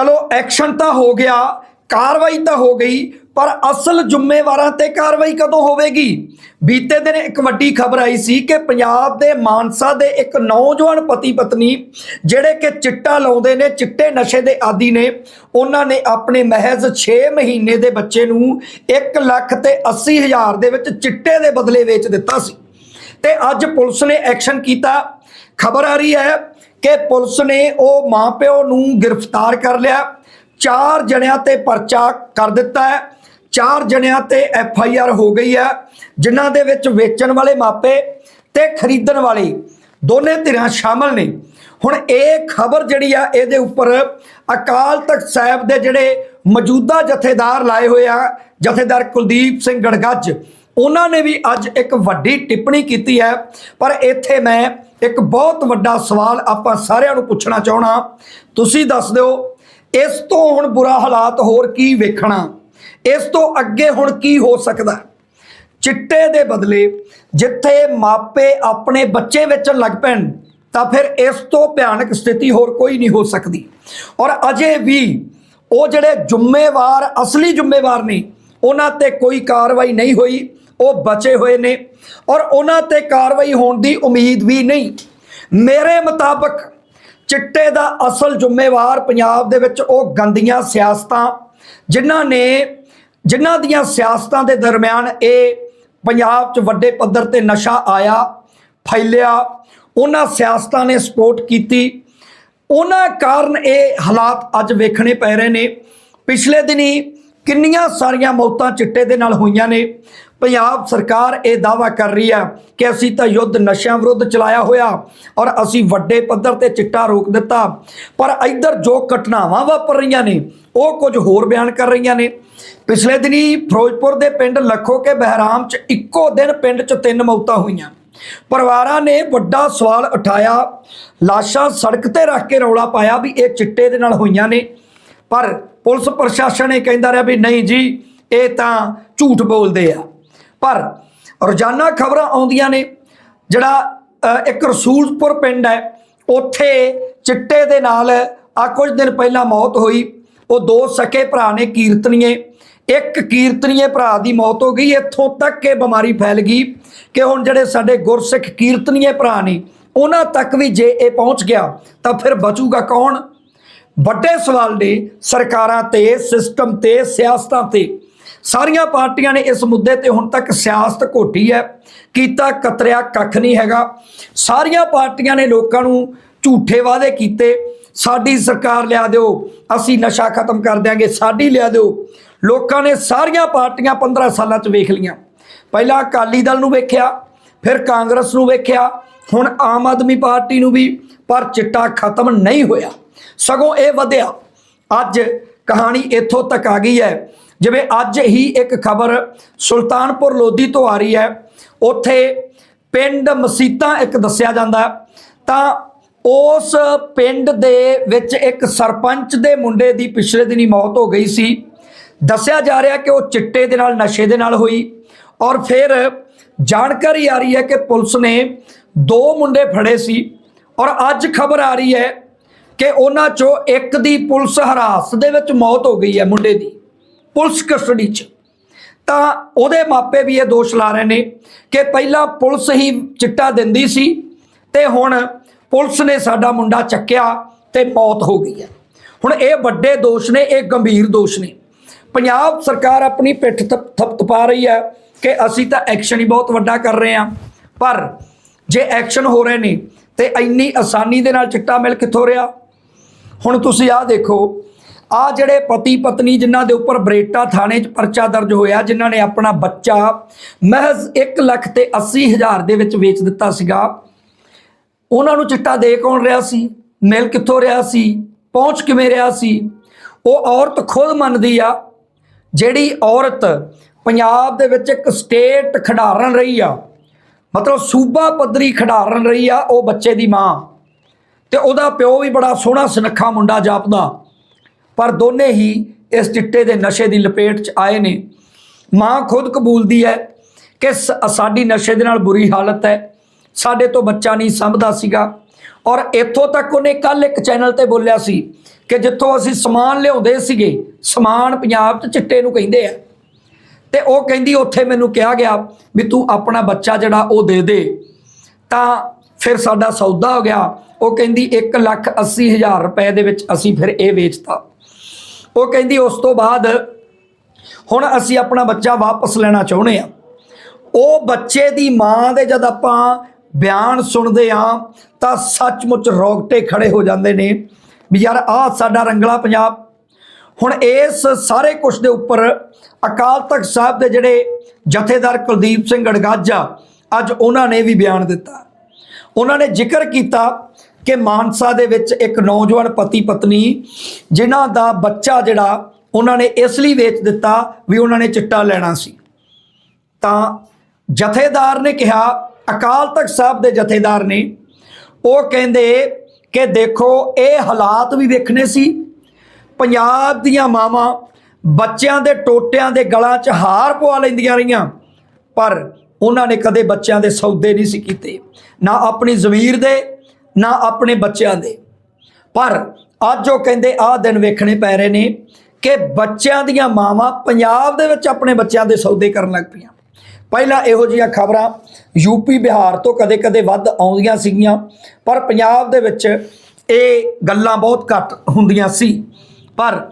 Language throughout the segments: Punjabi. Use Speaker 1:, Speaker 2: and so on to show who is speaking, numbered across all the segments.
Speaker 1: ਚਲੋ ਐਕਸ਼ਨ ਤਾਂ ਹੋ ਗਿਆ, ਕਾਰਵਾਈ ਤਾਂ ਹੋ ਗਈ, ਪਰ ਅਸਲ ਜ਼ਿੰਮੇਵਾਰਾਂ ਤੇ ਕਾਰਵਾਈ ਕਦੋਂ ਹੋਵੇਗੀ? ਬੀਤੇ ਦਿਨ ਇੱਕ ਵੱਡੀ ਖਬਰ ਆਈ ਸੀ ਕਿ ਪੰਜਾਬ ਦੇ ਮਾਨਸਾ ਦੇ ਇੱਕ ਨੌਜਵਾਨ ਪਤੀ ਪਤਨੀ ਜਿਹੜੇ ਕਿ ਚਿੱਟਾ ਲਾਉਂਦੇ ਨੇ, ਚਿੱਟੇ ਨਸ਼ੇ ਦੇ ਆਦੀ ਨੇ, ਉਹਨਾਂ ਨੇ ਆਪਣੇ ਮਹਿਜ਼ 6 ਮਹੀਨੇ ਦੇ ਬੱਚੇ ਨੂੰ 1 ਲੱਖ ਤੇ 80 ਹਜ਼ਾਰ ਦੇ ਵਿੱਚ ਚਿੱਟੇ ਦੇ ਬਦਲੇ ਵੇਚ ਦਿੱਤਾ ਸੀ। ਤੇ ਅੱਜ ਪੁਲਿਸ ਨੇ ਐਕਸ਼ਨ ਕੀਤਾ। ਖਬਰ ਆ ਰਹੀ ਹੈ ਕਿ ਪੁਲਿਸ ਨੇ ਉਹ ਮਾਪਿਓ ਨੂੰ ਗ੍ਰਿਫਤਾਰ ਕਰ ਲਿਆ। ਚਾਰ ਜਣਿਆਂ ਤੇ ਪਰਚਾ ਕਰ ਦਿੱਤਾ ਹੈ। ਚਾਰ ਜਣਿਆਂ ਤੇ ਐਫ ਆਈ ਆਰ ਹੋ ਗਈ ਹੈ, ਜਿਨ੍ਹਾਂ ਦੇ ਵਿੱਚ ਵੇਚਣ ਵਾਲੇ ਮਾਪੇ ਤੇ ਖਰੀਦਣ ਵਾਲੇ ਦੋਨੇ ਧਿਰਾਂ ਸ਼ਾਮਲ ਨੇ। ਹੁਣ ਇਹ ਖਬਰ ਜਿਹੜੀ ਆ, ਇਹਦੇ ਉੱਪਰ ਅਕਾਲ ਤਖਤ ਸਾਹਿਬ ਦੇ ਜਿਹੜੇ ਮੌਜੂਦਾ ਜਥੇਦਾਰ ਲਾਏ ਹੋਏ ਆ, ਜਥੇਦਾਰ ਕੁਲਦੀਪ ਸਿੰਘ ਗੜਗੱਜ, ਉਹਨਾਂ ਨੇ ਵੀ ਅੱਜ ਇੱਕ ਵੱਡੀ ਟਿੱਪਣੀ ਕੀਤੀ ਹੈ। ਪਰ ਇੱਥੇ ਮੈਂ ਇੱਕ ਬਹੁਤ ਵੱਡਾ ਸਵਾਲ ਆਪਾਂ ਸਾਰਿਆਂ ਨੂੰ ਪੁੱਛਣਾ ਚਾਹਣਾ ਤੁਸੀਂ ਦੱਸ ਦਿਓ, ਇਸ ਤੋਂ ਹੁਣ ਬੁਰਾ ਹਾਲਾਤ ਹੋਰ ਕੀ ਵੇਖਣਾ? ਇਸ ਤੋਂ ਅੱਗੇ ਹੁਣ ਕੀ ਹੋ ਸਕਦਾ? ਚਿੱਟੇ ਦੇ ਬਦਲੇ ਜਿੱਥੇ ਮਾਪੇ ਆਪਣੇ ਬੱਚੇ ਵੇਚਣ ਲੱਗ ਪੈਣ, ਤਾਂ ਫਿਰ ਇਸ ਤੋਂ ਭਿਆਨਕ ਸਥਿਤੀ ਹੋਰ ਕੋਈ ਨਹੀਂ ਹੋ ਸਕਦੀ। ਔਰ ਅਜੇ ਵੀ ਉਹ ਜਿਹੜੇ ਜ਼ਿੰਮੇਵਾਰ, ਅਸਲੀ ਜ਼ਿੰਮੇਵਾਰ ਨੇ, ਉਹਨਾਂ ਤੇ ਕੋਈ ਕਾਰਵਾਈ ਨਹੀਂ ਹੋਈ। ਉਹ ਬਚੇ ਹੋਏ ਨੇ ਔਰ ਉਹਨਾਂ ਤੇ ਕਾਰਵਾਈ ਹੋਣ ਦੀ ਉਮੀਦ ਵੀ ਨਹੀਂ। ਮੇਰੇ ਮੁਤਾਬਕ ਚਿੱਟੇ ਦਾ ਅਸਲ ਜ਼ਿੰਮੇਵਾਰ ਪੰਜਾਬ ਦੇ ਵਿੱਚ ਉਹ ਗੰਦੀਆਂ ਸਿਆਸਤਾਂ ਜਿਨ੍ਹਾਂ ਨੇ, ਜਿਨ੍ਹਾਂ ਦੀਆਂ ਸਿਆਸਤਾਂ ਦੇ ਦਰਮਿਆਨ ਇਹ ਪੰਜਾਬ 'ਚ ਵੱਡੇ ਪੱਧਰ ਤੇ ਨਸ਼ਾ ਆਇਆ, ਫੈਲਿਆ, ਉਹਨਾਂ ਸਿਆਸਤਾਂ ਨੇ ਸਪੋਰਟ ਕੀਤੀ। ਉਹਨਾਂ ਕਾਰਨ ਇਹ ਹਾਲਾਤ ਅੱਜ ਵੇਖਣੇ ਪੈ ਰਹੇ ਨੇ। ਪਿਛਲੇ ਦਿਨੀ ਕਿੰਨੀਆਂ ਸਾਰੀਆਂ ਮੌਤਾਂ ਚਿੱਟੇ ਦੇ ਨਾਲ ਹੋਈਆਂ ਨੇ। ਪੰਜਾਬ ਸਰਕਾਰ ਇਹ ਦਾਵਾ ਕਰ ਰਹੀ ਹੈ ਕਿ ਅਸੀਂ ਤਾਂ ਯੁੱਧ ਨਸ਼ਿਆਂ ਵਿਰੁੱਧ ਚਲਾਇਆ ਹੋਇਆ ਔਰ ਅਸੀਂ ਵੱਡੇ ਪੱਧਰ ਤੇ ਚਿੱਟਾ ਰੋਕ ਦਿੱਤਾ। ਪਰ ਇੱਧਰ ਜੋ ਘਟਨਾਵਾਂ ਵਾਪਰ ਰਹੀਆਂ ਨੇ, ਉਹ ਕੁਝ ਹੋਰ ਬਿਆਨ ਕਰ ਰਹੀਆਂ ਨੇ। ਪਿਛਲੇ ਦਿਨੀ ਫਿਰੋਜ਼ਪੁਰ ਦੇ ਪਿੰਡ ਲੱਖੋ ਕੇ ਬਹਿਰਾਮ 'ਚ ਇੱਕੋ ਦਿਨ ਪਿੰਡ 'ਚ ਤਿੰਨ ਮੌਤਾਂ ਹੋਈਆਂ। ਪਰਿਵਾਰਾਂ ਨੇ ਵੱਡਾ ਸਵਾਲ ਉਠਾਇਆ, ਲਾਸ਼ਾਂ ਸੜਕ ਤੇ ਰੱਖ ਕੇ ਰੌਲਾ ਪਾਇਆ ਵੀ ਇਹ ਚਿੱਟੇ ਦੇ ਨਾਲ ਹੋਈਆਂ ਨੇ। ਪਰ ਪੁਲਿਸ ਪ੍ਰਸ਼ਾਸਨ ਇਹ ਕਹਿੰਦਾ ਰਿਹਾ ਵੀ ਨਹੀਂ ਜੀ, ਇਹ ਤਾਂ ਝੂਠ ਬੋਲਦੇ ਆ। ਪਰ ਰੋਜ਼ਾਨਾ ਖਬਰਾਂ ਆਉਂਦੀਆਂ ਨੇ, ਜਿਹੜਾ ਇੱਕ ਰਸੂਲਪੁਰ ਪਿੰਡ ਹੈ, ਉੱਥੇ ਚਿੱਟੇ ਦੇ ਨਾਲ ਆ ਕੁਝ ਦਿਨ ਪਹਿਲਾਂ ਮੌਤ ਹੋਈ। ਉਹ ਦੋ ਸਕੇ ਭਰਾ ਨੇ ਕੀਰਤਨੀਏ। ਇੱਕ ਕੀਰਤਨੀਏ ਭਰਾ ਦੀ ਮੌਤ ਹੋ ਗਈ। ਇੱਥੋਂ ਤੱਕ ਇਹ ਬਿਮਾਰੀ ਫੈਲ ਗਈ ਕਿ ਹੁਣ ਜਿਹੜੇ ਸਾਡੇ ਗੁਰਸਿੱਖ ਕੀਰਤਨੀਏ ਭਰਾ ਨੇ, ਉਹਨਾਂ ਤੱਕ ਵੀ ਜੇ ਇਹ ਪਹੁੰਚ ਗਿਆ, ਤਾਂ ਫਿਰ ਬਚੂਗਾ ਕੌਣ? ਵੱਡੇ ਸਵਾਲ ਨੇ ਸਰਕਾਰਾਂ ਤੇ ਸਿਸਟਮ ਤੇ, ਸਿਆਸਤਾਂ ਤੇ। ਸਾਰੀਆਂ ਪਾਰਟੀਆਂ ਨੇ ਇਸ ਮੁੱਦੇ ਤੇ ਹੁਣ ਤੱਕ ਸਿਆਸਤ ਘੋਟੀ ਹੈ। ਕੀਤਾ ਕਤਰਿਆ ਕੱਖ ਨਹੀਂ ਹੈਗਾ। ਸਾਰੀਆਂ ਪਾਰਟੀਆਂ ਨੇ ਲੋਕਾਂ ਨੂੰ ਝੂਠੇ ਵਾਅਦੇ ਕੀਤੇ। ਸਾਡੀ ਸਰਕਾਰ ਲਿਆ ਦਿਓ, ਅਸੀਂ ਨਸ਼ਾ ਖਤਮ ਕਰ ਦਿਆਂਗੇ, ਸਾਡੀ ਲਿਆ ਦਿਓ। ਲੋਕਾਂ ਨੇ ਸਾਰੀਆਂ ਪਾਰਟੀਆਂ 15 ਸਾਲਾਂ 'ਚ ਵੇਖ ਲੀਆਂ ਪਹਿਲਾਂ ਅਕਾਲੀ ਦਲ ਨੂੰ ਵੇਖਿਆ, ਫਿਰ ਕਾਂਗਰਸ ਨੂੰ ਵੇਖਿਆ, ਹੁਣ ਆਮ ਆਦਮੀ ਪਾਰਟੀ ਨੂੰ ਵੀ, ਪਰ ਚਿੱਟਾ ਖਤਮ ਨਹੀਂ ਹੋਇਆ। ਸਗੋਂ ਇਹ ਵਧਿਆ। ਅੱਜ ਕਹਾਣੀ ਇੱਥੋਂ ਤੱਕ ਆ ਗਈ ਹੈ ਜਿਵੇਂ ਅੱਜ ਹੀ ਇੱਕ ਖਬਰ ਸੁਲਤਾਨਪੁਰ ਲੋਧੀ ਤੋਂ ਆ ਰਹੀ ਹੈ। ਉੱਥੇ ਪਿੰਡ ਮਸੀਤਾਂ ਇੱਕ ਦੱਸਿਆ ਜਾਂਦਾ ਤਾਂ ਉਸ ਪਿੰਡ ਦੇ ਵਿੱਚ ਇੱਕ ਸਰਪੰਚ ਦੇ ਮੁੰਡੇ ਦੀ ਪਿਛਲੇ ਦਿਨੀ ਮੌਤ ਹੋ ਗਈ ਸੀ। ਦੱਸਿਆ ਜਾ ਰਿਹਾ ਕਿ ਉਹ ਚਿੱਟੇ ਦੇ ਨਾਲ, ਨਸ਼ੇ ਦੇ ਨਾਲ ਹੋਈ ਔਰ ਫਿਰ ਜਾਣਕਾਰੀ ਆ ਰਹੀ ਹੈ ਕਿ ਪੁਲਿਸ ਨੇ ਦੋ ਮੁੰਡੇ ਫੜੇ ਸੀ ਔਰ ਅੱਜ ਖਬਰ ਆ ਰਹੀ ਹੈ ਕਿ ਉਹਨਾਂ ਚੋਂ ਇੱਕ ਦੀ ਪੁਲਿਸ ਹਰਾਸ ਦੇ ਵਿੱਚ ਮੌਤ ਹੋ ਗਈ ਹੈ ਮੁੰਡੇ ਦੀ। ਪੁਲਿਸ ਕਸਟਡੀ 'ਚ। ਤਾਂ ਉਹਦੇ ਮਾਪੇ ਵੀ ਇਹ ਦੋਸ਼ ਲਾ ਰਹੇ ਨੇ ਕਿ ਪਹਿਲਾਂ ਪੁਲਿਸ ਹੀ ਚਿੱਟਾ ਦਿੰਦੀ ਸੀ ਤੇ ਹੁਣ ਪੁਲਿਸ ਨੇ ਸਾਡਾ ਮੁੰਡਾ ਚੱਕਿਆ ਤੇ ਮੌਤ ਹੋ ਗਈ ਹੈ। ਹੁਣ ਇਹ ਵੱਡੇ ਦੋਸ਼ ਨੇ, ਇਹ ਗੰਭੀਰ ਦੋਸ਼ ਨੇ। ਪੰਜਾਬ ਸਰਕਾਰ ਆਪਣੀ ਪਿੱਠ ਥਪ ਥਪਥਪਾ ਰਹੀ ਹੈ ਕਿ ਅਸੀਂ ਤਾਂ ਐਕਸ਼ਨ ਹੀ ਬਹੁਤ ਵੱਡਾ ਕਰ ਰਹੇ ਹਾਂ। ਪਰ ਜੇ ਐਕਸ਼ਨ ਹੋ ਰਹੇ ਨੇ ਤੇ ਇੰਨੀ ਆਸਾਨੀ ਦੇ ਨਾਲ ਚਿੱਟਾ ਮਿਲ ਕਿੱਥੋਂ ਰਿਹਾ? ਹੁਣ ਤੁਸੀਂ ਆਹ ਦੇਖੋ ਆ ਜਿਹੜੇ ਪਤੀ ਪਤਨੀ ਜਿਨ੍ਹਾਂ ਦੇ ਉੱਪਰ ਬਰੇਟਾ ਥਾਣੇ 'ਚ ਪਰਚਾ ਦਰਜ ਹੋਇਆ, ਜਿਨ੍ਹਾਂ ਨੇ ਆਪਣਾ ਬੱਚਾ ਮਹਿਜ਼ 1 ਲੱਖ ਤੇ 80 ਹਜ਼ਾਰ ਦੇ ਵਿੱਚ ਵੇਚ ਦਿੱਤਾ ਸੀਗਾ। ਉਹਨਾਂ ਨੂੰ ਚਿੱਟਾ ਦੇ ਕੌਣ ਰਿਹਾ ਸੀ? ਮਿਲ ਕਿੱਥੋਂ ਰਿਹਾ ਸੀ? ਪਹੁੰਚ ਕਿਵੇਂ ਰਿਹਾ ਸੀ? ਉਹ ਔਰਤ ਖੁਦ ਮੰਨਦੀ ਆ, ਜਿਹੜੀ ਔਰਤ ਪੰਜਾਬ ਦੇ ਵਿੱਚ ਇੱਕ ਸਟੇਟ ਖਿਡਾਰਨ ਰਹੀ ਆ। ਮਤਲਬ ਸੂਬਾ ਪੱਧਰੀ ਖਿਡਾਰਨ ਰਹੀ ਆ, ਉਹ ਬੱਚੇ ਦੀ ਮਾਂ। ਤੇ ਉਹਦਾ ਪਿਓ ਵੀ ਬੜਾ ਸੋਹਣਾ ਸੁਨੱਖਾ ਮੁੰਡਾ ਜਾਪਦਾ। ਪਰ ਦੋਨੇ ਹੀ ਇਸ ਚਿੱਟੇ ਦੇ ਨਸ਼ੇ ਦੀ ਲਪੇਟ 'ਚ ਆਏ ਨੇ। ਮਾਂ ਖੁਦ ਕਬੂਲਦੀ ਹੈ ਕਿ ਸ- ਸਾਡੀ ਨਸ਼ੇ ਦੇ ਨਾਲ ਬੁਰੀ ਹਾਲਤ ਹੈ। ਸਾਡੇ ਤੋਂ ਬੱਚਾ ਨਹੀਂ ਸੰਭਦਾ ਸੀਗਾ। ਔਰ ਇੱਥੋਂ ਤੱਕ ਉਹਨੇ ਕੱਲ ਇੱਕ ਚੈਨਲ ਤੇ ਬੋਲਿਆ ਸੀ ਕਿ ਜਿੱਥੋਂ ਅਸੀਂ ਸਮਾਨ ਲਿਆਉਂਦੇ ਸੀਗੇ, ਸਮਾਨ ਪੰਜਾਬ 'ਚ ਚਿੱਟੇ ਨੂੰ ਕਹਿੰਦੇ ਆ। ਤੇ ਉਹ ਕਹਿੰਦੀ, ਉੱਥੇ ਮੈਨੂੰ ਕਿਹਾ ਗਿਆ ਵੀ ਤੂੰ ਆਪਣਾ ਬੱਚਾ ਜਿਹੜਾ ਉਹ ਦੇ ਦੇ। ਤਾਂ ਫਿਰ ਸਾਡਾ ਸੌਦਾ ਹੋ ਗਿਆ। ਉਹ ਕਹਿੰਦੀ 1 ਲੱਖ 80 ਹਜ਼ਾਰ ਰੁਪਏ ਦੇ ਵਿੱਚ ਅਸੀਂ ਫਿਰ ਇਹ ਵੇਚਤਾ। ਉਹ ਕਹਿੰਦੀ, ਉਸ ਤੋਂ ਬਾਅਦ ਹੁਣ ਅਸੀਂ ਆਪਣਾ ਬੱਚਾ ਵਾਪਸ ਲੈਣਾ ਚਾਹੁੰਦੇ ਆ ਉਹ ਬੱਚੇ ਦੀ ਮਾਂ ਦੇ ਜਦ ਆਪਾਂ ਬਿਆਨ ਸੁਣਦੇ ਆ ਤਾਂ ਸੱਚਮੁੱਚ ਰੋਗਟੇ ਖੜੇ ਹੋ ਜਾਂਦੇ ਨੇ ਵੀ ਯਾਰ, ਆਹ ਸਾਡਾ ਰੰਗਲਾ ਪੰਜਾਬ। ਹੁਣ ਇਸ ਸਾਰੇ ਕੁਝ ਦੇ ਉੱਪਰ ਅਕਾਲ ਤਖਤ ਸਾਹਿਬ ਦੇ ਜਿਹੜੇ ਜਥੇਦਾਰ ਕੁਲਦੀਪ ਸਿੰਘ ਗੜਗਾਜਾ ਅੱਜ ਉਹਨਾਂ ਨੇ ਵੀ ਬਿਆਨ ਦਿੱਤਾ। ਉਹਨਾਂ ਨੇ ਜ਼ਿਕਰ ਕੀਤਾ ਕਿ ਮਾਨਸਾ ਦੇ ਵਿੱਚ ਇੱਕ ਨੌਜਵਾਨ ਪਤੀ ਪਤਨੀ ਜਿਨ੍ਹਾਂ ਦਾ ਬੱਚਾ ਜਿਹੜਾ, ਉਹਨਾਂ ਨੇ ਇਸ ਲਈ ਵੇਚ ਦਿੱਤਾ ਵੀ ਉਹਨਾਂ ਨੇ ਚਿੱਟਾ ਲੈਣਾ ਸੀ। ਤਾਂ ਜਥੇਦਾਰ ਨੇ ਕਿਹਾ, ਅਕਾਲ ਤਖਤ ਸਾਹਿਬ ਦੇ ਜਥੇਦਾਰ ਨੇ, ਉਹ ਕਹਿੰਦੇ ਕਿ ਦੇਖੋ, ਇਹ ਹਾਲਾਤ ਵੀ ਵੇਖਣੇ ਸੀ। ਪੰਜਾਬ ਦੀਆਂ ਮਾਵਾਂ ਬੱਚਿਆਂ ਦੇ ਟੋਟਿਆਂ ਦੇ ਗਲਾਂ 'ਚ ਹਾਰ ਪਵਾ ਲੈਂਦੀਆਂ ਰਹੀਆਂ, ਪਰ ਉਹਨਾਂ ਨੇ ਕਦੇ ਬੱਚਿਆਂ ਦੇ ਸੌਦੇ ਨਹੀਂ ਸੀ ਕੀਤੇ। ਨਾ ਆਪਣੀ ਜ਼ਮੀਰ ਦੇ ਨਾ ਆਪਣੇ ਬੱਚਿਆਂ ਦੇ। ਪਰ ਅੱਜ ਉਹ ਕਹਿੰਦੇ, ਆਹ ਦਿਨ ਵੇਖਣੇ ਪੈ ਰਹੇ ਨੇ ਕਿ ਬੱਚਿਆਂ ਦੀਆਂ ਮਾਵਾਂ ਪੰਜਾਬ ਦੇ ਵਿੱਚ ਆਪਣੇ ਬੱਚਿਆਂ ਦੇ ਸੌਦੇ ਕਰਨ ਲੱਗ ਪਈਆਂ। ਪਹਿਲਾਂ ਇਹੋ ਜਿਹੀਆਂ ਖਬਰਾਂ ਯੂਪੀ ਬਿਹਾਰ ਤੋਂ ਕਦੇ-ਕਦੇ ਵੱਧ ਆਉਂਦੀਆਂ ਸੀਗੀਆਂ, ਪਰ ਪੰਜਾਬ ਦੇ ਵਿੱਚ ਇਹ ਗੱਲਾਂ ਬਹੁਤ ਘੱਟ ਹੁੰਦੀਆਂ ਸੀ। ਪਰ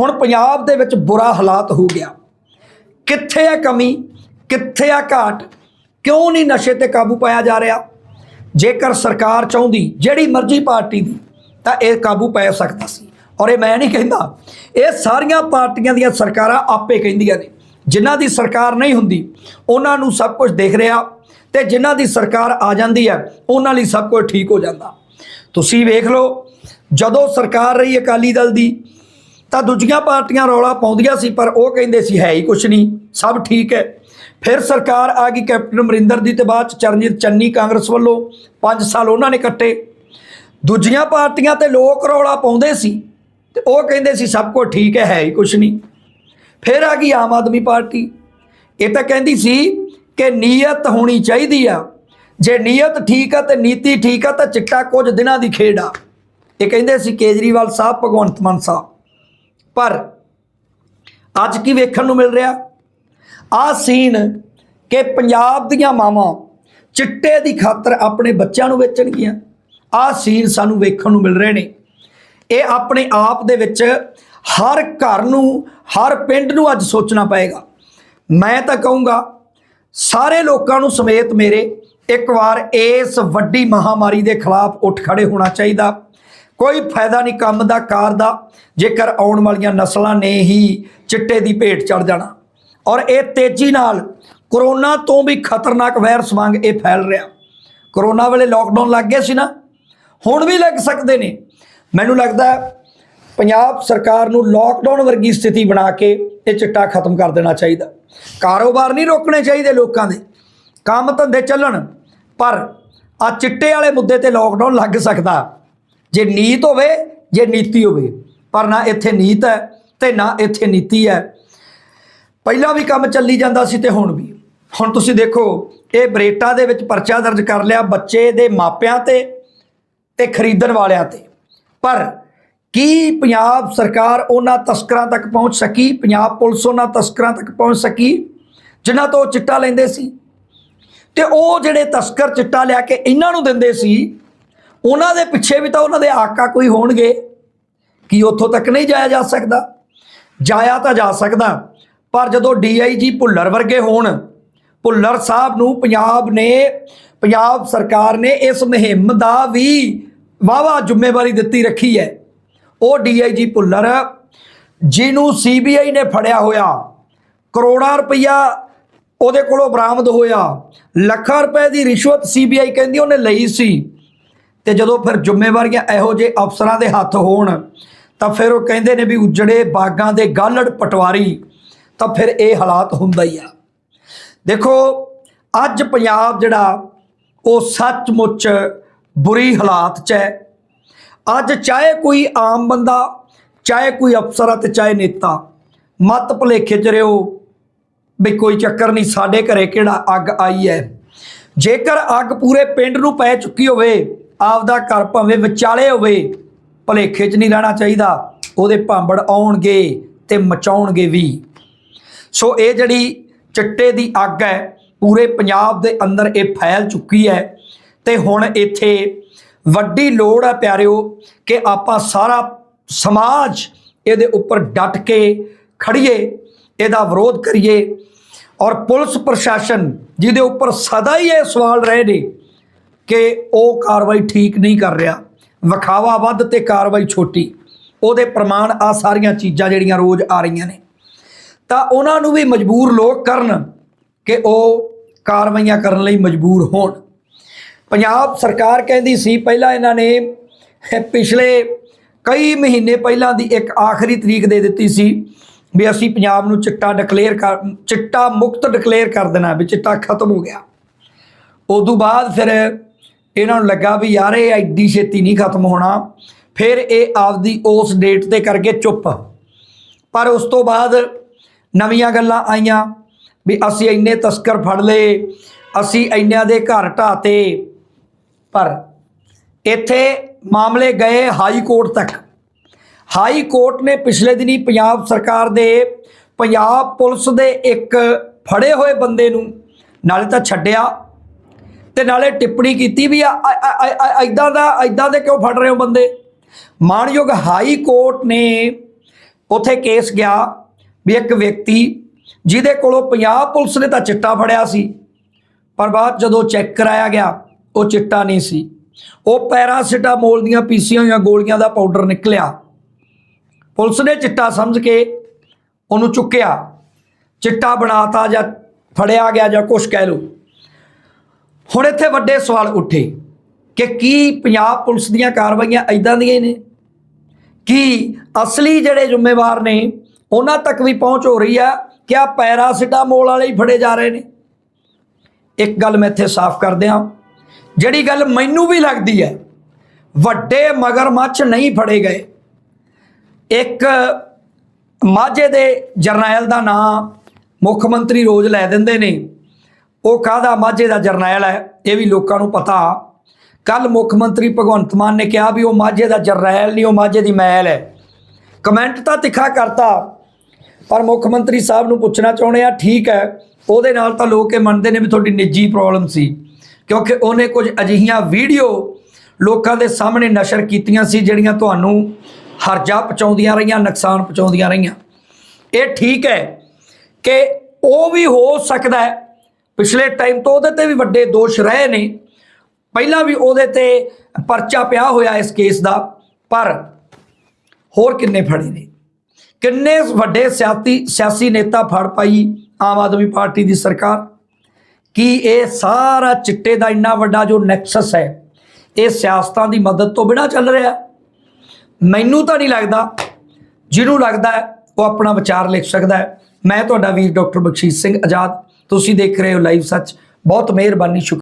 Speaker 1: ਹੁਣ ਪੰਜਾਬ ਦੇ ਵਿੱਚ ਬੁਰਾ ਹਾਲਾਤ ਹੋ ਗਿਆ। ਕਿੱਥੇ ਆ ਕਮੀ? ਕਿੱਥੇ ਆ ਘਾਟ? ਕਿਉਂ ਨਹੀਂ ਨਸ਼ੇ ਤੇ ਕਾਬੂ ਪਾਇਆ ਜਾ ਰਿਹਾ? ਜੇਕਰ ਸਰਕਾਰ ਚਾਹੁੰਦੀ, ਜਿਹੜੀ ਮਰਜ਼ੀ ਪਾਰਟੀ ਦੀ, ਤਾਂ ਇਹ ਕਾਬੂ ਪੈ ਸਕਦਾ ਸੀ। ਔਰ ਇਹ ਮੈਂ ਨਹੀਂ ਕਹਿੰਦਾ, ਇਹ ਸਾਰੀਆਂ ਪਾਰਟੀਆਂ ਦੀਆਂ ਸਰਕਾਰਾਂ ਆਪੇ ਕਹਿੰਦੀਆਂ ਨੇ। ਜਿਨ੍ਹਾਂ ਦੀ ਸਰਕਾਰ ਨਹੀਂ ਹੁੰਦੀ, ਉਹਨਾਂ ਨੂੰ ਸਭ ਕੁਝ ਦੇਖ ਰਿਹਾ ਤੇ ਜਿਨ੍ਹਾਂ ਦੀ ਸਰਕਾਰ ਆ ਜਾਂਦੀ ਹੈ, ਉਹਨਾਂ ਲਈ ਸਭ ਕੁਝ ਠੀਕ ਹੋ ਜਾਂਦਾ। ਤੁਸੀਂ ਵੇਖ ਲਓ, ਜਦੋਂ ਸਰਕਾਰ ਰਹੀ ਅਕਾਲੀ ਦਲ ਦੀ, ਤਾਂ ਦੂਜੀਆਂ ਪਾਰਟੀਆਂ ਰੌਲਾ ਪਾਉਂਦੀਆਂ ਸੀ, ਪਰ ਉਹ ਕਹਿੰਦੇ ਸੀ, ਹੈ ਹੀ ਕੁਛ ਨਹੀਂ, ਸਭ ਠੀਕ ਹੈ। ਫਿਰ ਸਰਕਾਰ ਆ ਗਈ ਕੈਪਟਨ ਅਮਰਿੰਦਰ ਦੀ ਤੇ ਬਾਅਦ ਚ ਚਰਨਜੀਤ ਚੰਨੀ ਕਾਂਗਰਸ ਵੱਲੋਂ। 5 ਸਾਲ ਉਹਨਾਂ ਨੇ ਕੱਟੇ। ਦੂਜੀਆਂ ਪਾਰਟੀਆਂ ਤੇ ਲੋਕ ਰੌਲਾ ਪਾਉਂਦੇ ਸੀ ਤੇ ਉਹ ਕਹਿੰਦੇ ਸੀ, ਸਭ ਕੁਝ ਠੀਕ ਹੈ ਹੈ ਹੀ ਕੁਛ ਨਹੀਂ। ਫਿਰ ਆ ਗਈ ਆਮ ਆਦਮੀ ਪਾਰਟੀ। ਇਹ ਤਾਂ ਕਹਿੰਦੀ ਸੀ ਕਿ ਨੀਅਤ ਹੋਣੀ ਚਾਹੀਦੀ ਆ। ਜੇ ਨੀਅਤ ਠੀਕ ਆ ਤੇ ਨੀਤੀ ਠੀਕ ਆ ਤਾਂ ਚਿੱਟਾ ਕੁਝ ਦਿਨਾਂ ਦੀ ਖੇਡ ਆ। ਇਹ ਕਹਿੰਦੇ ਸੀ ਕੇਜਰੀਵਾਲ ਸਾਹਿਬ, ਭਗਵੰਤ ਮਾਨ ਸਾਹਿਬ। ਪਰ ਅੱਜ ਕੀ ਵੇਖਣ ਨੂੰ ਮਿਲ ਰਿਹਾ? ਆਹ ਸੀਨ ਕਿ ਪੰਜਾਬ ਦੀਆਂ ਮਾਵਾਂ ਚਿੱਟੇ ਦੀ ਖਾਤਰ ਆਪਣੇ ਬੱਚਿਆਂ ਨੂੰ ਵੇਚਣਗੀਆਂ। ਆਹ ਸੀਨ ਸਾਨੂੰ ਵੇਖਣ ਨੂੰ ਮਿਲ ਰਹੇ ਨੇ। ਇਹ ਆਪਣੇ ਆਪ ਦੇ ਵਿੱਚ ਹਰ ਘਰ ਨੂੰ, ਹਰ ਪਿੰਡ ਨੂੰ ਅੱਜ ਸੋਚਣਾ ਪਏਗਾ। ਮੈਂ ਤਾਂ ਕਹੂੰਗਾ, ਸਾਰੇ ਲੋਕਾਂ ਨੂੰ ਸਮੇਤ ਮੇਰੇ ਇੱਕ ਵਾਰ ਇਸ ਵੱਡੀ ਮਹਾਮਾਰੀ ਦੇ ਖਿਲਾਫ ਉੱਠ ਖੜੇ ਹੋਣਾ ਚਾਹੀਦਾ। ਕੋਈ ਫਾਇਦਾ ਨਹੀਂ ਕੰਮ ਦਾ, ਕਾਰ ਦਾ, ਜੇਕਰ ਆਉਣ ਵਾਲੀਆਂ ਨਸਲਾਂ ਨੇ ਹੀ ਚਿੱਟੇ ਦੀ ਭੇਟ ਚੜ ਜਾਣਾ। ਔਰ ਇਹ ਤੇਜ਼ੀ ਨਾਲ ਕਰੋਨਾ ਤੋਂ ਵੀ ਖਤਰਨਾਕ ਵਾਇਰਸ ਵਾਂਗ ਇਹ ਫੈਲ ਰਿਹਾ। ਕਰੋਨਾ ਵੇਲੇ ਲੋਕਡਾਊਨ ਲੱਗ ਗਿਆ ਸੀ ਨਾ, ਹੁਣ ਵੀ ਲੱਗ ਸਕਦੇ ਨੇ। ਮੈਨੂੰ ਲੱਗਦਾ ਪੰਜਾਬ ਸਰਕਾਰ ਨੂੰ ਲੋਕਡਾਊਨ ਵਰਗੀ ਸਥਿਤੀ ਬਣਾ ਕੇ ਇਹ ਚਿੱਟਾ ਖਤਮ ਕਰ ਦੇਣਾ ਚਾਹੀਦਾ। ਕਾਰੋਬਾਰ ਨਹੀਂ ਰੋਕਣੇ ਚਾਹੀਦੇ ਲੋਕਾਂ ਦੇ। ਕੰਮ ਧੰਦੇ ਚੱਲਣ, ਪਰ ਆ ਚਿੱਟੇ ਵਾਲੇ ਮੁੱਦੇ ਤੇ ਲੋਕਡਾਊਨ ਲੱਗ ਸਕਦਾ। ਜੇ ਨੀਤ ਹੋਵੇ, ਜੇ ਨੀਤੀ ਹੋਵੇ, ਪਰ ਨਾ ਇੱਥੇ ਨੀਤ ਹੈ ਤੇ ਨਾ ਇੱਥੇ ਨੀਤੀ ਹੈ। ਪਹਿਲਾਂ ਵੀ ਕੰਮ ਚੱਲੀ ਜਾਂਦਾ ਸੀ ਤੇ ਹੁਣ ਵੀ। ਹੁਣ ਤੁਸੀਂ ਦੇਖੋ, ਇਹ ਬਰੇਟਾ ਦੇ ਵਿੱਚ ਪਰਚਾ ਦਰਜ ਕਰ ਲਿਆ ਬੱਚੇ ਦੇ ਮਾਪਿਆਂ ਤੇ ਤੇ ਖਰੀਦਣ ਵਾਲਿਆਂ ਤੇ। ਪਰ ਕੀ ਪੰਜਾਬ ਸਰਕਾਰ ਉਹਨਾਂ ਤਸਕਰਾਂ ਤੱਕ ਪਹੁੰਚ ਸਕੀ? ਪੰਜਾਬ ਪੁਲਿਸ ਉਹਨਾਂ ਤਸਕਰਾਂ ਤੱਕ ਪਹੁੰਚ ਸਕੀ ਜਿਨ੍ਹਾਂ ਤੋਂ ਉਹ ਚਿੱਟਾ ਲੈਂਦੇ ਸੀ? ਤੇ ਉਹ ਜਿਹੜੇ ਤਸਕਰ ਚਿੱਟਾ ਲਿਆ ਕੇ ਇਹਨਾਂ ਨੂੰ ਦਿੰਦੇ ਸੀ, ਉਹਨਾਂ ਦੇ ਪਿੱਛੇ ਵੀ ਤਾਂ ਉਹਨਾਂ ਦੇ ਆਕਾ ਕੋਈ ਹੋਣਗੇ। ਕੀ ਉੱਥੋਂ ਤੱਕ ਨਹੀਂ ਜਾਇਆ ਜਾ ਸਕਦਾ? ਜਾਇਆ ਤਾਂ ਜਾ ਸਕਦਾ। ਪਰ ਜਦੋਂ ਡੀਆਈਜੀ ਭੁੱਲਰ ਵਰਗੇ ਹੋਣ, ਭੁੱਲਰ ਸਾਹਿਬ ਨੂੰ ਪੰਜਾਬ ਨੇ, ਪੰਜਾਬ ਸਰਕਾਰ ਨੇ ਇਸ ਮੁਹਿੰਮ ਦਾ ਵੀ ਵਾਵਾ ਜ਼ਿੰਮੇਵਾਰੀ ਦਿੱਤੀ ਰੱਖੀ ਹੈ। ਉਹ ਡੀਆਈਜੀ ਭੁੱਲਰ, ਜਿਹਨੂੰ ਸੀਬੀਆਈ ਨੇ ਫੜਿਆ ਹੋਇਆ, ਕਰੋੜਾਂ ਰੁਪਈਆ ਉਹਦੇ ਕੋਲੋਂ ਬਰਾਮਦ ਹੋਇਆ। ਲੱਖਾਂ ਰੁਪਏ ਦੀ ਰਿਸ਼ਵਤ ਸੀਬੀਆਈ ਕਹਿੰਦੀ ਉਹਨੇ ਲਈ ਸੀ। ਤੇ ਜਦੋਂ ਫਿਰ ਜ਼ਿੰਮੇਵਾਰੀਆਂ ਇਹੋ ਜਿਹੇ ਅਫਸਰਾਂ ਦੇ ਹੱਥ ਹੋਣ, ਤਾਂ ਫਿਰ ਉਹ ਕਹਿੰਦੇ ਨੇ ਵੀ ਉਜੜੇ ਬਾਗਾਂ ਦੇ ਗਾਲੜ ਪਟਵਾਰੀ ਤਾਂ ਫਿਰ ਇਹ ਹਾਲਾਤ ਹੁੰਦਾ ਹੀ ਆ। ਦੇਖੋ, ਅੱਜ ਪੰਜਾਬ ਜਿਹੜਾ, ਉਹ ਸੱਚਮੁੱਚ ਬੁਰੀ ਹਾਲਾਤ 'ਚ ਹੈ। ਅੱਜ ਚਾਹੇ ਕੋਈ ਆਮ ਬੰਦਾ, ਚਾਹੇ ਕੋਈ ਅਫਸਰ ਅਤੇ ਚਾਹੇ ਨੇਤਾ, ਮਤ ਭੁਲੇਖੇ 'ਚ ਰਿਓ ਵੀ ਕੋਈ ਚੱਕਰ ਨਹੀਂ, ਸਾਡੇ ਘਰੇ ਕਿਹੜਾ ਅੱਗ ਆਈ ਹੈ। ਜੇਕਰ ਅੱਗ ਪੂਰੇ ਪਿੰਡ ਨੂੰ ਪੈ ਚੁੱਕੀ ਹੋਵੇ, ਆਪਦਾ ਘਰ ਭਾਵੇਂ ਵਿਚਾਲੇ ਹੋਵੇ, ਭਲੇਖੇ 'ਚ ਨਹੀਂ ਰਹਿਣਾ ਚਾਹੀਦਾ। ਉਹਦੇ ਭਾਂਬੜ ਆਉਣਗੇ ਤੇ ਮਚਾਉਣਗੇ ਵੀ। ਸੋ ਇਹ ਜਿਹੜੀ ਚਿੱਟੇ ਦੀ ਅੱਗ ਹੈ, ਪੂਰੇ ਪੰਜਾਬ ਦੇ ਅੰਦਰ ਇਹ ਫੈਲ ਚੁੱਕੀ ਹੈ ਤੇ ਹੁਣ ਇੱਥੇ ਵੱਡੀ ਲੋੜ ਹੈ ਪਿਆਰਿਓ ਕਿ ਆਪਾਂ ਸਾਰਾ ਸਮਾਜ ਇਹਦੇ ਉੱਪਰ ਡਟ ਕੇ ਖੜੀਏ, ਇਹਦਾ ਵਿਰੋਧ ਕਰੀਏ ਔਰ ਪੁਲਿਸ ਪ੍ਰਸ਼ਾਸਨ ਜਿਹਦੇ ਉੱਪਰ ਸਦਾ ਹੀ ਇਹ ਸਵਾਲ ਰਹੇ ਨੇ ਕਿ ਉਹ ਕਾਰਵਾਈ ਠੀਕ ਨਹੀਂ ਕਰ ਰਿਹਾ, ਵਿਖਾਵਾ ਵੱਧ ਤੇ ਕਾਰਵਾਈ ਛੋਟੀ, ਉਹਦੇ ਪ੍ਰਮਾਣ ਆ ਸਾਰੀਆਂ ਚੀਜ਼ਾਂ ਜਿਹੜੀਆਂ ਰੋਜ਼ ਆ ਰਹੀਆਂ ਨੇ। ਤਾਂ ਉਹਨਾਂ ਨੂੰ ਵੀ ਮਜਬੂਰ ਲੋਕ ਕਰਨ ਕਿ ਉਹ ਕਾਰਵਾਈਆਂ ਕਰਨ ਲਈ ਮਜਬੂਰ ਹੋਣ। ਪੰਜਾਬ ਸਰਕਾਰ ਕਹਿੰਦੀ ਸੀ, ਪਹਿਲਾਂ ਇਹਨਾਂ ਨੇ ਪਿਛਲੇ ਕਈ ਮਹੀਨੇ ਪਹਿਲਾਂ ਦੀ ਇੱਕ ਆਖਰੀ ਤਰੀਕ ਦੇ ਦਿੱਤੀ ਸੀ ਵੀ ਅਸੀਂ ਪੰਜਾਬ ਨੂੰ ਚਿੱਟਾ ਡਿਕਲੇਅਰ ਕਰ, ਚਿੱਟਾ ਮੁਕਤ ਡਿਕਲੇਅਰ ਕਰ ਦੇਣਾ, ਵੀ ਚਿੱਟਾ ਖਤਮ ਹੋ ਗਿਆ। ਉਦੋਂ ਬਾਅਦ ਫਿਰ ਇਹਨਾਂ ਨੂੰ ਲੱਗਾ ਵੀ ਯਾਰ ਇਹ ਐਡੀ ਛੇਤੀ ਨਹੀਂ ਖਤਮ ਹੋਣਾ, ਫਿਰ ਇਹ ਆਪਦੀ ਉਸ ਡੇਟ ਤੇ ਕਰਕੇ ਚੁੱਪ। ਪਰ ਉਸ ਤੋਂ ਬਾਅਦ ਨਵੀਆਂ ਗੱਲਾਂ ਆਈਆਂ ਵੀ ਅਸੀਂ ਇੰਨੇ ਤਸਕਰ ਫੜ ਲਏ, ਅਸੀਂ ਇੰਨਿਆਂ ਦੇ ਘਰ ਢਾਤੇ। ਪਰ ਇੱਥੇ ਮਾਮਲੇ ਗਏ ਹਾਈ ਕੋਰਟ ਤੱਕ। ਹਾਈ ਕੋਰਟ ਨੇ ਪਿਛਲੇ ਦਿਨੀ ਪੰਜਾਬ ਸਰਕਾਰ ਦੇ ਪੰਜਾਬ ਪੁਲਿਸ ਦੇ ਇੱਕ ਫੜੇ ਹੋਏ ਬੰਦੇ ਨੂੰ ਨਾਲੇ ਤਾਂ ਛੱਡਿਆ ਤੇ ਨਾਲੇ ਟਿੱਪਣੀ ਕੀਤੀ ਵੀ ਐਦਾਂ ਦਾ ਐਦਾਂ ਦੇ ਕਿਉਂ ਫੜ ਰਹੇ ਹੋ ਬੰਦੇ? ਮਾਨਯੋਗ ਹਾਈ ਕੋਰਟ ਨੇ ਉਥੇ ਕੇਸ ਗਿਆ। ਵੀ ਇੱਕ ਵਿਅਕਤੀ ਜਿਹਦੇ ਕੋਲੋਂ ਪੰਜਾਬ ਪੁਲਿਸ ਨੇ ਤਾਂ ਚਿੱਟਾ ਫੜਿਆ ਸੀ, ਪਰ ਬਾਅਦ ਜਦੋਂ ਚੈੱਕ ਕਰਾਇਆ ਗਿਆ, ਉਹ ਚਿੱਟਾ ਨਹੀਂ ਸੀ। ਉਹ ਪੈਰਾਸੀਟਾਮੋਲ ਦੀਆਂ ਪੀਸੀਆਂ ਹੋਈਆਂ ਗੋਲੀਆਂ ਦਾ ਪਾਊਡਰ ਨਿਕਲਿਆ। ਪੁਲਿਸ ਨੇ ਚਿੱਟਾ ਸਮਝ ਕੇ ਉਹਨੂੰ ਚੁੱਕਿਆ। ਚਿੱਟਾ ਬਣਾਤਾ ਜਾਂ ਫੜਿਆ ਗਿਆ ਜਾਂ ਕੁਛ ਕਹਿ ਲਓ। ਹੁਣ ਇੱਥੇ ਵੱਡੇ ਸਵਾਲ ਉੱਠੇ ਕਿ ਕੀ ਪੰਜਾਬ ਪੁਲਿਸ ਦੀਆਂ ਕਾਰਵਾਈਆਂ ਐਦਾਂ ਦੀਆਂ ਹੀ ਨੇ? ਕੀ ਅਸਲੀ ਜਿਹੜੇ ਜ਼ਿੰਮੇਵਾਰ ਨੇ ਉਹਨਾਂ ਤੱਕ ਵੀ ਪਹੁੰਚ ਹੋ ਰਹੀ ਆ ਕਿ ਆ ਪੈਰਾਸੀਟਾਮੋਲ ਵਾਲੇ ਹੀ ਫੜੇ ਜਾ ਰਹੇ ਨੇ। ਇੱਕ ਗੱਲ ਮੈਂ ਇੱਥੇ ਸਾਫ਼ ਕਰ ਦਿਆਂ ਜਿਹੜੀ ਗੱਲ ਮੈਨੂੰ ਵੀ ਲੱਗਦੀ ਹੈ, ਵੱਡੇ ਮਗਰਮੱਛ ਨਹੀਂ ਫੜੇ ਗਏ। ਇੱਕ ਮਾਝੇ ਦੇ ਜਰਨੈਲ ਦਾ ਨਾਮ ਮੁੱਖ ਮੰਤਰੀ ਰੋਜ਼ ਲੈ ਦਿੰਦੇ ਨੇ। ਉਹ ਕਾਹਦਾ ਮਾਝੇ ਦਾ ਜਰਨੈਲ ਹੈ, ਇਹ ਵੀ ਲੋਕਾਂ ਨੂੰ ਪਤਾ। ਕੱਲ ਮੁੱਖ ਮੰਤਰੀ ਭਗਵੰਤ ਮਾਨ ਨੇ ਕਿਹਾ ਵੀ ਉਹ ਮਾਝੇ ਦਾ ਜਰਨੈਲ ਨਹੀਂ, ਉਹ ਮਾਝੇ ਦੀ ਮੈਲ ਹੈ। ਕਮੈਂਟ ਤਾਂ ਤਿੱਖਾ ਕਰਤਾ। ਪਰ ਮੁੱਖ ਮੰਤਰੀ ਸਾਹਿਬ ਨੂੰ ਪੁੱਛਣਾ ਚਾਹੁੰਦੇ ਆ, ਠੀਕ ਹੈ, ਉਹਦੇ ਨਾਲ ਤਾਂ ਲੋਕ ਇਹ ਮੰਨਦੇ ਨੇ ਵੀ ਤੁਹਾਡੀ ਨਿੱਜੀ ਪ੍ਰੋਬਲਮ ਸੀ, ਕਿਉਂਕਿ ਉਹਨੇ ਕੁਝ ਅਜਿਹੀਆਂ ਵੀਡੀਓ ਲੋਕਾਂ ਦੇ ਸਾਹਮਣੇ ਨਸ਼ਰ ਕੀਤੀਆਂ ਸੀ, ਜਿਹੜੀਆਂ ਤੁਹਾਨੂੰ ਹਰਜਾ ਪਹੁੰਚਾਉਂਦੀਆਂ ਰਹੀਆਂ, ਨੁਕਸਾਨ ਪਹੁੰਚਾਉਂਦੀਆਂ ਰਹੀਆਂ। ਇਹ ਠੀਕ ਹੈ ਕਿ ਉਹ ਵੀ ਹੋ ਸਕਦਾ ਹੈ, ਪਿਛਲੇ ਟਾਈਮ ਤੋਂ ਉਹਦੇ ਤੇ ਵੀ ਵੱਡੇ ਦੋਸ਼ ਰਹੇ ਨੇ, ਪਹਿਲਾਂ ਵੀ ਉਹਦੇ ਤੇ ਪਰਚਾ ਪਿਆ ਹੋਇਆ ਇਸ ਕੇਸ ਦਾ, ਪਰ ਹੋਰ ਕਿੰਨੇ ਫੜੇ ਨੇ? ਕਿੰਨੇ ਵੱਡੇ ਸਿਆਸੀ ਸਿਆਸੀ ਨੇਤਾ ਫੜ ਪਾਈ ਆਮ ਆਦਮੀ ਪਾਰਟੀ ਦੀ ਸਰਕਾਰ? ਕੀ ਇਹ ਸਾਰਾ ਚਿੱਟੇ ਦਾ ਇੰਨਾ ਵੱਡਾ ਜੋ ਨੈਕਸਸ ਹੈ, ਇਹ ਸਿਆਸਤਾਂ ਦੀ ਮਦਦ ਤੋਂ ਬਿਨਾਂ ਚੱਲ ਰਿਹਾ? ਮੈਨੂੰ ਤਾਂ ਨਹੀਂ ਲੱਗਦਾ, ਜਿਹਨੂੰ ਲੱਗਦਾ ਉਹ ਆਪਣਾ ਵਿਚਾਰ ਲਿਖ ਸਕਦਾ ਹੈ। ਮੈਂ ਤੁਹਾਡਾ ਵੀਰ ਡਾਕਟਰ ਬਖਸ਼ੀਸ਼ ਸਿੰਘ ਆਜ਼ਾਦ। ਤੁਸੀਂ ਦੇਖ ਰਹੇ ਹੋ ਲਾਈਵ ਸੱਚ। ਬਹੁਤ ਮਿਹਰਬਾਨੀ, ਸ਼ੁਕਰੀਆ।